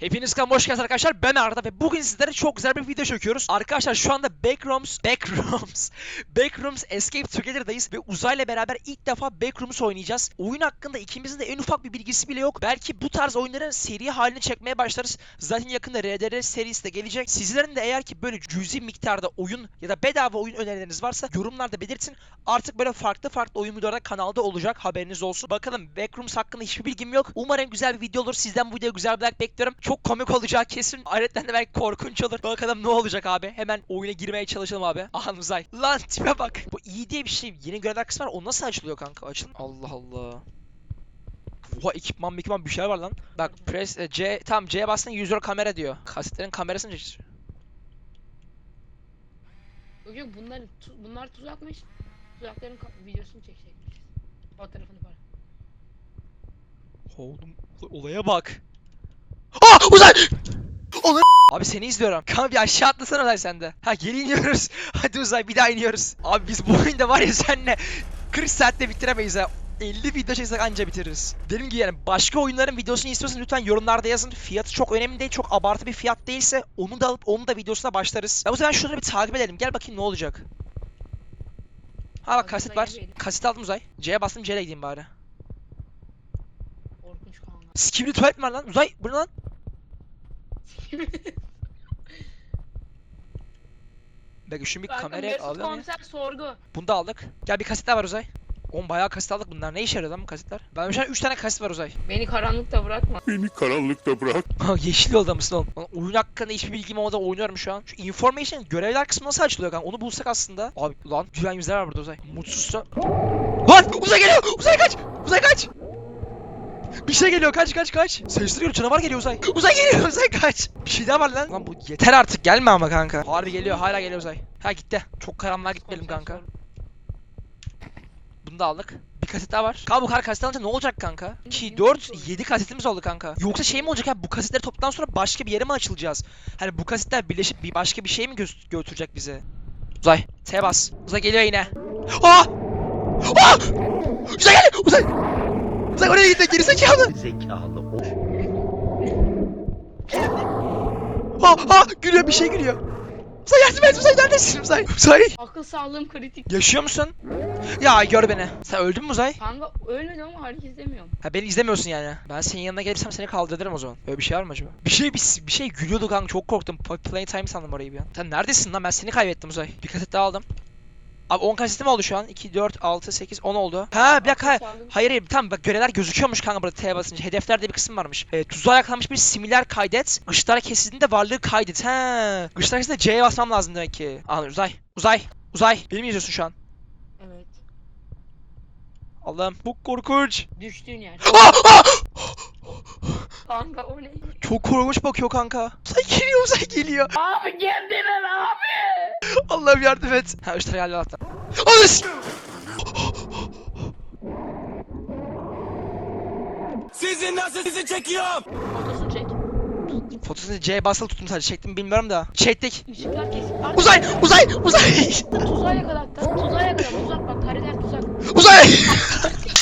Hepiniz kanalıma hoş geldiniz arkadaşlar. Ben Arda ve bugün sizlere çok güzel bir video çekiyoruz. Arkadaşlar şu anda Backrooms, Backrooms, Backrooms Escape Together'dayız ve uzayla beraber ilk defa Backrooms oynayacağız. Oyun hakkında ikimizin de en ufak bir bilgisi bile yok. Belki bu tarz oyunların seri halini çekmeye başlarız. Zaten yakında RDR serisi de gelecek. Sizlerin de eğer ki böyle cüzi miktarda oyun ya da bedava oyun önerileriniz varsa yorumlarda belirtin. Artık böyle farklı farklı oyun videoları kanalda olacak haberiniz olsun. Bakalım Backrooms hakkında hiçbir bilgim yok. Umarım güzel bir video olur. Sizden bu videoya güzel bir like bekliyorum. Komik olacak kesin. Ayrıca de belki korkunç olur. Bakalım ne olacak abi. Hemen oyuna girmeye çalışalım abi. Aha Uzay. Lan tipe bak. Bu iyi diye bir şey. Yeni görevler kısmı var. O nasıl açılıyor kanka? Açıl. Allah Allah. Oha ekipman ekipman bir şeyler var lan. Bak press e, C tam C'ye bastın 100 euro kamera diyor. Kasetlerin kamerasını çek- Yok yok bunlar tu- bunlar tuzakmış. Tuzakların ka- videosunu çekecekmiş. Fotoğrafını falan. Oğlum olaya bak. Aa uzay! Onu Abi seni izliyorum. Kanka bir aşağı atlasana uzay sende. Ha geri iniyoruz. Hadi uzay bir daha iniyoruz. Abi biz bu oyunda var ya seninle 40 saatte bitiremeyiz ha. 50 video çeksek anca bitiririz. Dedim ki yani başka oyunların videosunu istiyorsanız lütfen yorumlarda yazın. Fiyatı çok önemli değil. Çok abartı bir fiyat değilse onu da alıp onu da videosuna başlarız. Ya o zaman şunları bir takip edelim. Gel bakayım ne olacak. Ha bak kaset var. Kaset aldım uzay. C'ye bastım C'ye gideyim bari. Skibidi tuvalet mi var lan? Uzay bu ne lan? Bekle şunu bir kameraya Mesut alalım ya. komiser sorgu. Bunu da aldık. Gel bir kaset daha var Uzay. Oğlum bayağı kaset aldık bunlar. Ne işe yarıyor lan bu kasetler? Ben şu an 3 tane kaset var Uzay. Beni karanlıkta bırakma. Beni karanlıkta bırak. Yeşil yolda mısın oğlum? Lan oyun hakkında hiçbir bilgim olmadan oynuyorum şu an. Şu information görevler kısmı nasıl açılıyor kanka? Onu bulsak aslında. Abi lan güven yüzler var burada Uzay. Mutsuzsa. Lan Uzay geliyor! Uzay kaç! Uzay kaç! Bir şey geliyor kaç kaç kaç. Sesleri geliyor canavar geliyor Uzay. Uzay geliyor Uzay kaç. Bir şey daha var lan. Lan bu yeter artık gelme ama kanka. Harbi geliyor hala geliyor Uzay. Ha gitti. Çok karanlığa gitmeyelim kanka. Bunu da aldık. Bir kaset daha var. Kanka bu kadar kaset alınca ne olacak kanka? 2, Bilmiyorum 4, ki oğlum. 7 kasetimiz oldu kanka. Yoksa şey mi olacak abi bu kasetleri topladıktan sonra başka bir yere mi açılacağız? Hani bu kasetler birleşip bir başka bir şey mi gö- götürecek bizi? Uzay. T'ye bas. Uzay geliyor yine. Aa! Aa! Uzay geliyor! Uzay! Uzay oraya gitti gerizekalı. zekalı o. Aa! Aa! Gülüyor bir şey gülüyor. Uzay yardım et Uzay neredesin Uzay? Uzay! Akıl sağlığım kritik. Yaşıyor musun? Ya gör beni. Sen öldün mü Uzay? Kanka ölmedim ama hareket izlemiyorum. Ha beni izlemiyorsun yani. Ben senin yanına gelirsem seni kaldırırım o zaman. Böyle bir şey var mı acaba? Bir şey bir, bir şey gülüyordu kanka çok korktum. Play time sandım orayı bir an. Sen neredesin lan? Ben seni kaybettim Uzay. Bir kaset daha aldım. Abi 10 kasetim oldu şu an. 2, 4, 6, 8, 10 oldu. Ha bir dakika. Sağlığım- Hayır hayır tamam bak görevler gözüküyormuş kanka burada T'ye basınca. Hedeflerde bir kısım varmış. E, tuzağa yakalanmış bir simüler kaydet. Işıklar kesildiğinde varlığı kaydet. He. Işıklar kesildiğinde C'ye basmam lazım demek ki. Anladım Uzay. Uzay. Uzay. Beni mi izliyorsun şu an? Evet. Allah'ım bu korkunç. Düştüğün yer. Kanka o ne? Çok korkunç bakıyor kanka. Uzay geliyor uzay geliyor. Abi kendine abi. Allah'ım yardım et. Ha ışıklar geldi Allah'tan. Anız! Sizi nasıl sizi çekiyorum? Fotosunu çek. Fotosunu C basılı tuttum sadece çektim bilmiyorum da. Çektik. Işıklar kesik. Uzay! Uzay! Uzay! Tuzağa yakala. Tuzağa yakala. Tuzak bak kareler tuzak. Uzay!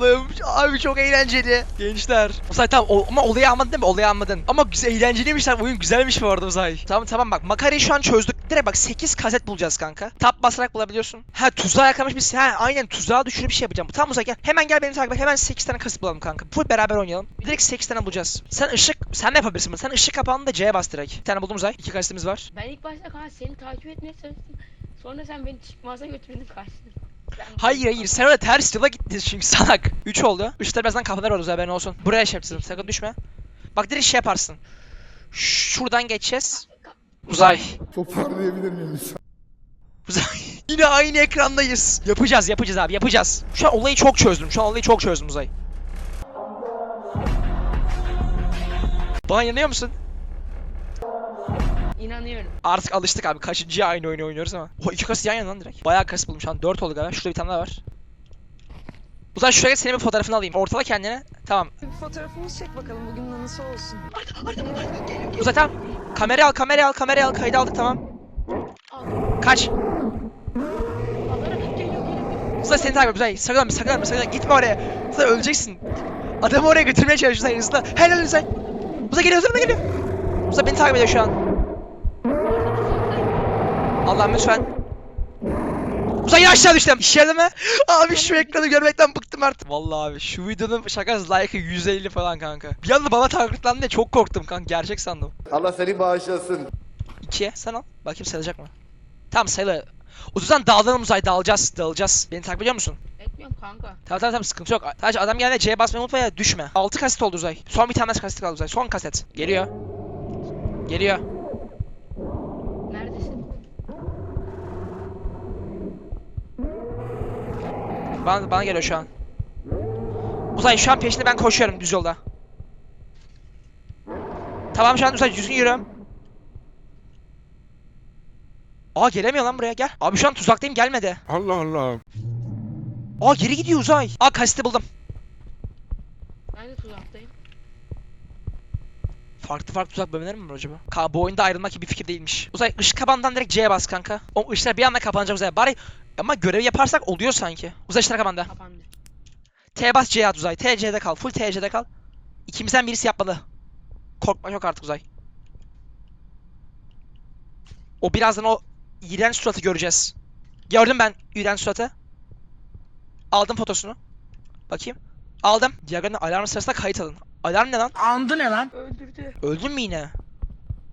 Allah'ım abi çok eğlenceli. Gençler. Uzay tamam o, ama olayı anladın değil mi? Olayı anladın. Ama güzel eğlenceliymiş lan. Oyun güzelmiş bu arada Uzay. Tamam tamam bak makarayı şu an çözdük. Direkt bak 8 kaset bulacağız kanka. Tap basarak bulabiliyorsun. Ha tuzağa yakalamış bir ha aynen tuzağa düşürüp bir şey yapacağım. Tamam Uzay gel. Hemen gel beni takip et. Hemen 8 tane kaset bulalım kanka. Full beraber oynayalım. Direkt 8 tane bulacağız. Sen ışık sen ne yapabilirsin? Sen ışık kapağını da C'ye bas direkt. Bir tane buldum Uzay. İki kasetimiz var. Ben ilk başta kanka seni takip etmeye çalıştım. Sonra sen beni çıkmaza götürdün karşına. Hayır hayır sen öyle ters yola gittin çünkü salak. 3 oldu. Işıklar birazdan kafalar olur haberin olsun. Buraya şey yapacağız sakın düşme. Bak direkt şey yaparsın. Şuradan geçeceğiz. Uzay. Toparlayabilir miyim? Uzay. Yine aynı ekrandayız. Yapacağız yapacağız abi yapacağız. Şu an olayı çok çözdüm. Şu an olayı çok çözdüm Uzay. Bana inanıyor musun? İnanıyorum. Artık alıştık abi. Kaçıncı aynı oyunu oynuyoruz ama. O iki kasit yan yana lan direkt. Bayağı kasit buldum şu an. 4 oldu galiba. Şurada bir tane daha var. Uzay şuraya senin bir fotoğrafını alayım. Ortala kendini. Tamam. Bir fotoğrafımızı çek bakalım bugün anısı olsun. Uzay tamam. Kamerayı al, kamerayı al, kamerayı al. Kaydı aldık tamam. Al. Kaç. Uzay seni takip et sakın ölme, sakın ölme. Gitme oraya. Uzay öleceksin. Adamı oraya götürmeye çalışıyor Uzay hızlı. Helal Uzay. Uzay geliyor Uzay geliyor. Uzay beni takip ediyor şu an. Allah'ım lütfen. Uzay yine aşağı düştüm. İş yerde mi? Abi şu ekranı görmekten bıktım artık. Vallahi abi şu videonun şakası like'ı 150 falan kanka. Bir anda bana takiplendi de çok korktum kanka. Gerçek sandım. Allah seni bağışlasın. 2'ye sen al. Bakayım sayılacak mı? Tamam sayılı. Yüzden dağılalım uzay dağılacağız dağılacağız. Beni takip ediyor musun? Etmiyorum kanka. Tamam tamam tamam sıkıntı yok. Sadece adam geldi C'ye basmayı unutma ya düşme. 6 kaset oldu uzay. Son bir tane kaset kaldı uzay. Son kaset. Geliyor. Geliyor. Neredesin? Bana, bana geliyor şu an. Uzay şu an peşinde ben koşuyorum düz yolda. Tamam şu an uzay düzgün yürüyorum. Aa gelemiyor lan buraya gel. Abi şu an tuzaktayım gelmedi. Allah Allah. Aa geri gidiyor uzay. Aa kaseti buldum. Ben de tuzaktayım. Farklı farklı tuzak bölümleri mi var acaba? Ka bu oyunda ayrılmak gibi bir fikir değilmiş. Uzay ışık kapandan direkt C'ye bas kanka. O ışıklar bir anda kapanacak uzay. Bari ama görevi yaparsak oluyor sanki. Uzay ışıklar kapandı. Kapandı. T bas C'ye at uzay. TC'de kal. Full TC'de kal. İkimizden birisi yapmalı. Korkma yok artık uzay. O birazdan o iğrenç suratı göreceğiz. Gördüm ben iğrenç suratı. Aldım fotosunu. Bakayım. Aldım. Diagonal alarm sırasında kayıt alın. Alarm ne lan? Öldürdü. Öldün mü yine?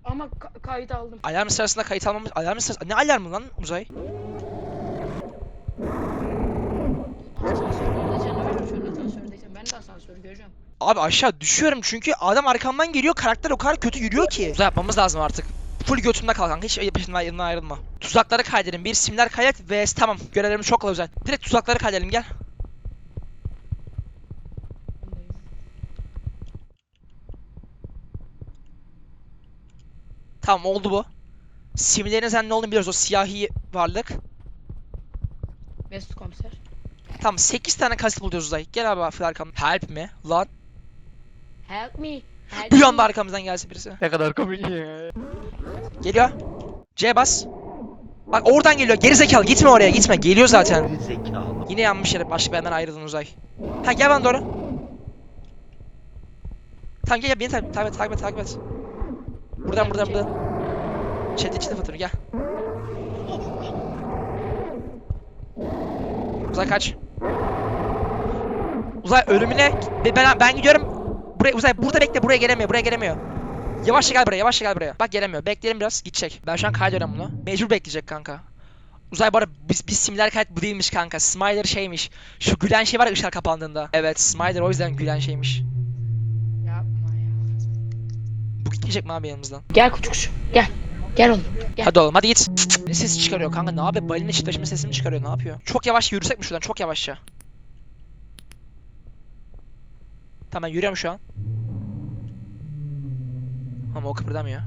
Ama ka- kayıt aldım. Alarm sırasında kayıt almamız... Alarm sırasında... Ne alarmı lan Uzay? Asansörde canavar şu an asansördeysen ben de asansörü göreceğim. Abi aşağı düşüyorum çünkü adam arkamdan geliyor karakter o kadar kötü yürüyor ki. Uzay yapmamız lazım artık. Full götümde kal kanka hiç peşinden yanından ayrılma. Tuzakları kaydedelim. Bir simler kaydet ve tamam görevlerimiz çok kolay Uzay. Direkt tuzakları kaydedelim gel. Tamam oldu bu. Simlerin sen ne olduğunu biliyoruz o siyahi varlık. Mesut komiser. Tamam 8 tane kaset buluyoruz Uzay. Gel abi hafif arkamdan. Help me lan. Help me. Help Bir anda arkamızdan gelse birisi. Ne kadar komik. Geliyor. C bas. Bak oradan geliyor. Geri zekalı gitme oraya gitme. Geliyor zaten. Zekalı. Yine yanlış yere başka benden ayrıldın Uzay. Ha gel bana doğru. Tamam gel gel beni takip, takip et takip et takip et. Buradan buradan buradan. Chat içinde fotoğrafı gel. Uzay kaç. Uzay ölümüne Be- ben ben gidiyorum. Buraya Uzay burada bekle buraya gelemiyor buraya gelemiyor. Yavaşça gel buraya yavaşça gel buraya. Bak gelemiyor. Bekleyelim biraz gidecek. Ben şu an kaydediyorum bunu. Mecbur bekleyecek kanka. Uzay arada biz, biz simüler kayıt bu değilmiş kanka. Smiler şeymiş. Şu gülen şey var ya ışıklar kapandığında. Evet Smiler o yüzden gülen şeymiş. Bu gitmeyecek mi abi yanımızdan? Gel küçükçü. Gel. Gel oğlum. Gel. Hadi oğlum hadi git. Ne ses çıkarıyor kanka ne yapıyor? Balina çiftleşme sesini çıkarıyor ne yapıyor? Çok yavaş yürüsek mi şuradan çok yavaşça? Tamam ben yürüyorum şu an. Ama o kıpırdamıyor.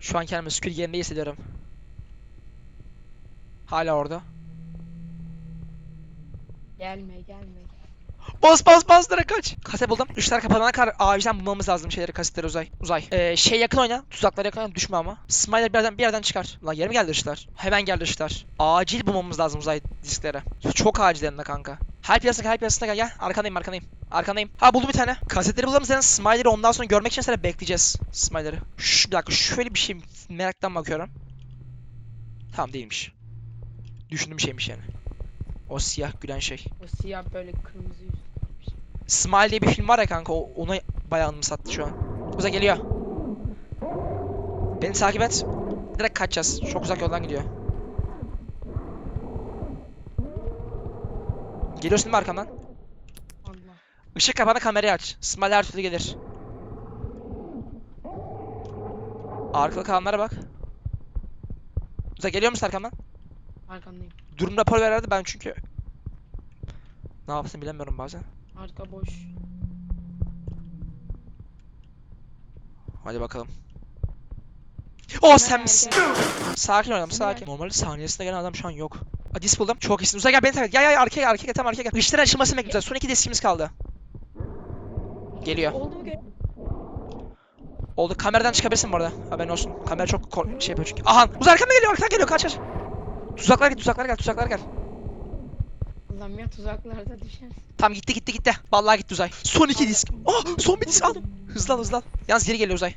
Şu an kendimi Squid Game'de hissediyorum. Hala orada. Gelme gelme. Bas bas bas direkt kaç. Kaset buldum. Işıklar kapanana kadar acilen bulmamız lazım şeyleri kasetleri uzay. Uzay. Ee, şey yakın oyna. Tuzaklara yakın oyna. Düşme ama. Smiler bir yerden, bir yerden çıkar. Lan yere mi geldi ışıklar? Hemen geldi ışıklar. Acil bulmamız lazım uzay disklere. Çok acil hem de kanka. Help yazısına help yazısına gel gel. Arkandayım arkandayım. Arkandayım. Ha buldum bir tane. Kasetleri bulalım zaten Smiler'ı ondan sonra görmek için sana bekleyeceğiz. Smiler'ı. Bir dakika şöyle bir şey meraktan bakıyorum. Tamam değilmiş. Düşündüğüm şeymiş yani. O siyah gülen şey. O siyah böyle kırmızı yüz. Smile diye bir film var ya kanka o, ona bayağı anımsattı şu an. Uzak geliyor. Beni takip et. Direkt kaçacağız. Çok uzak yoldan gidiyor. Geliyorsun değil mi arkamdan? Allah. Işık kapanı kamerayı aç. Smile her türlü gelir. Arkada kalanlara bak. Uzak geliyor musun arkamdan? Arkandayım. Durum raporu verirdi ben çünkü. Ne yapsın bilemiyorum bazen. Arka boş. Hadi bakalım. O sen Gel, misin? Sakin oynayalım sakin. Normalde saniyesinde gelen adam şu an yok. Aa, dis buldum. Çok iyisin. Uzay gel beni takip et. Gel gel arkaya gel arkaya gel tam arkaya gel. Işıkların açılmasını bekliyoruz. Son iki diskimiz kaldı. Geliyor. Oldu mu Oldu. Kameradan çıkabilirsin bu arada. Haberin olsun. Kamera çok şey yapıyor çünkü. Aha! Uzay arkamdan geliyor arkadan geliyor kaç kaç. Tuzaklar gel, tuzaklar gel, tuzaklar gel. Allah'ım ya tuzaklarda düşen. Tamam gitti gitti gitti. Vallahi gitti Uzay. Son iki disk. Ah son bir disk aldım. Hızlan hızlan. Yalnız geri geliyor Uzay.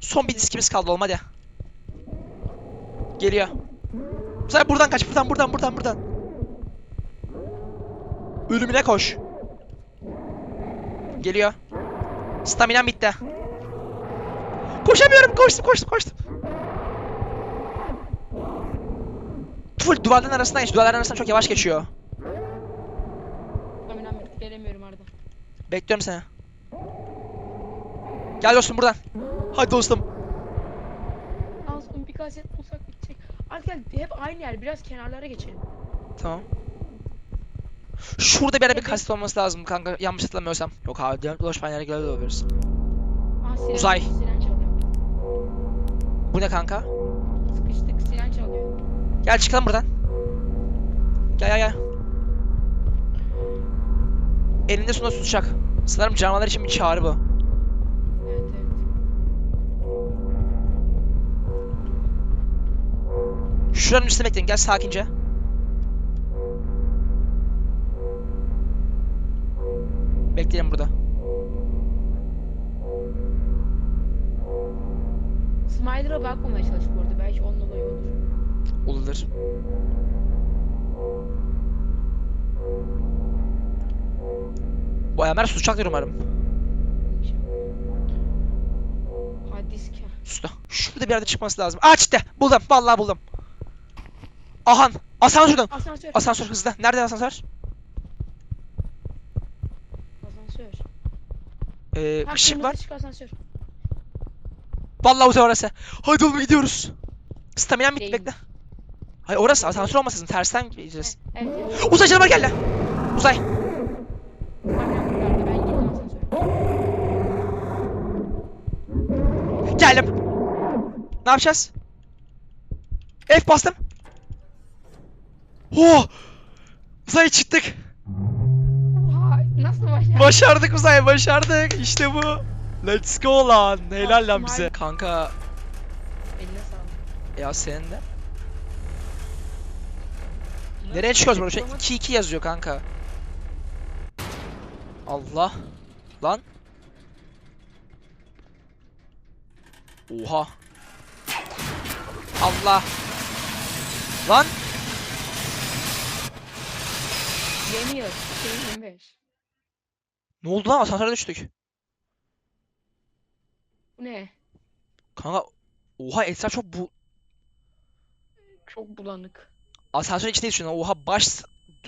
Son bir diskimiz kaldı oğlum hadi. Geliyor. Uzay buradan kaç buradan buradan buradan buradan. Ölümüne koş. Geliyor. Staminam bitti. Koşamıyorum koştum koştum koştum. Full duvarların arasından geç. Duvarların arasından çok yavaş geçiyor. İnanmıyorum. Gelemiyorum Arda. Bekliyorum seni. Gel dostum buradan. Hadi dostum. Ağzım bir kaset bulsak bitecek. Artık gel hep aynı yer. Biraz kenarlara geçelim. Tamam. Şurada bir ara bir Evet. kaset olması lazım kanka yanlış hatırlamıyorsam. Yok abi dönüp dolaşmayan yere göre de olabiliriz. Aa, siren, Uzay. Siren çalıyor. Bu ne kanka? Gel çıkalım buradan. Gel gel gel. Elinde sonunda tutacak. Sanırım canavarlar için bir çağrı bu. Evet evet. Şuranın üstüne bekleyin gel sakince. Bekleyelim burada. Smiler'a bakmamaya çalış bu arada. Belki onun olayı olur. Olur. Bu ayağımlar susacaklar umarım. İnşallah. Hadi disk. Sustu. Şurada bir yerde çıkması lazım. Aa çıktı. Buldum. Vallahi buldum. Ahan. Asansörden. Asansör. Asansör hızlı. Nerede asansör? Asansör. Ee, Ha, ışık kırmızı var. ışık asansör. Vallahi uzay orası. Hadi oğlum gidiyoruz. Stamina bitti bekle. Hayır orası asansör olmasın. Tersten gideceğiz. Evet evet. Uzay canavar geldi. Uzay. Geldim. Ne yapacağız? F bastım. Oh! Uzay çıktık. Oha nasıl başlar? Başardık Uzay başardık. İşte bu. Let's go lan. Helal lan bize. Kanka Eline sağlık. ya senin de. Nereye çıkıyoruz? Şu 2-2 yazıyor kanka. Allah. Lan. Oha. Allah. Lan. Yeniyor. 2025. Ne oldu lan? Asansöre düştük. Bu ne? Kanka. Oha etraf çok bu... Çok bulanık. Asansörün içindeyiz şu an. Oha baş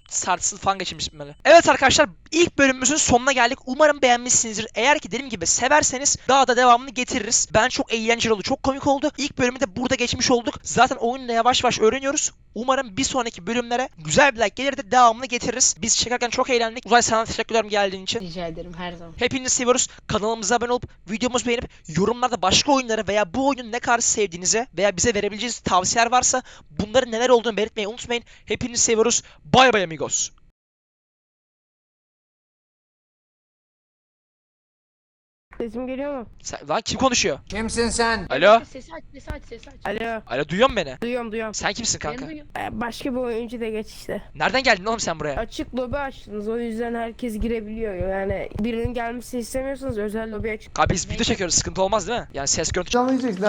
sarsıntı falan geçirmiş böyle. Evet arkadaşlar ilk bölümümüzün sonuna geldik. Umarım beğenmişsinizdir. Eğer ki dediğim gibi severseniz daha da devamını getiririz. Ben çok eğlenceli oldu. Çok komik oldu. İlk bölümü de burada geçmiş olduk. Zaten oyunu da yavaş yavaş öğreniyoruz. Umarım bir sonraki bölümlere güzel bir like gelir de devamını getiririz. Biz çekerken çok eğlendik. Uzay sana teşekkür ederim geldiğin için. Rica ederim her zaman. Hepinizi seviyoruz. Kanalımıza abone olup videomuzu beğenip yorumlarda başka oyunları veya bu oyunun ne kadar sevdiğinizi veya bize verebileceğiniz tavsiyeler varsa bunların neler olduğunu belirtmeyi unutmayın. Hepinizi seviyoruz. Bay bay amigos. Sesim geliyor mu? Sen, lan kim konuşuyor? Kimsin sen? Alo? Sesi aç, sesi aç, sesi aç. Alo. Alo duyuyor musun beni? Duyuyorum duyuyorum. Sen kimsin kanka? duyuyor. Ee, başka bir oyuncu da geç işte. Nereden geldin oğlum sen buraya? Açık lobi açtınız o yüzden herkes girebiliyor. Yani birinin gelmesini istemiyorsanız özel lobi açık. Abi biz video çekiyoruz sıkıntı olmaz değil mi? Yani ses görüntü Canlı yiyeceksin.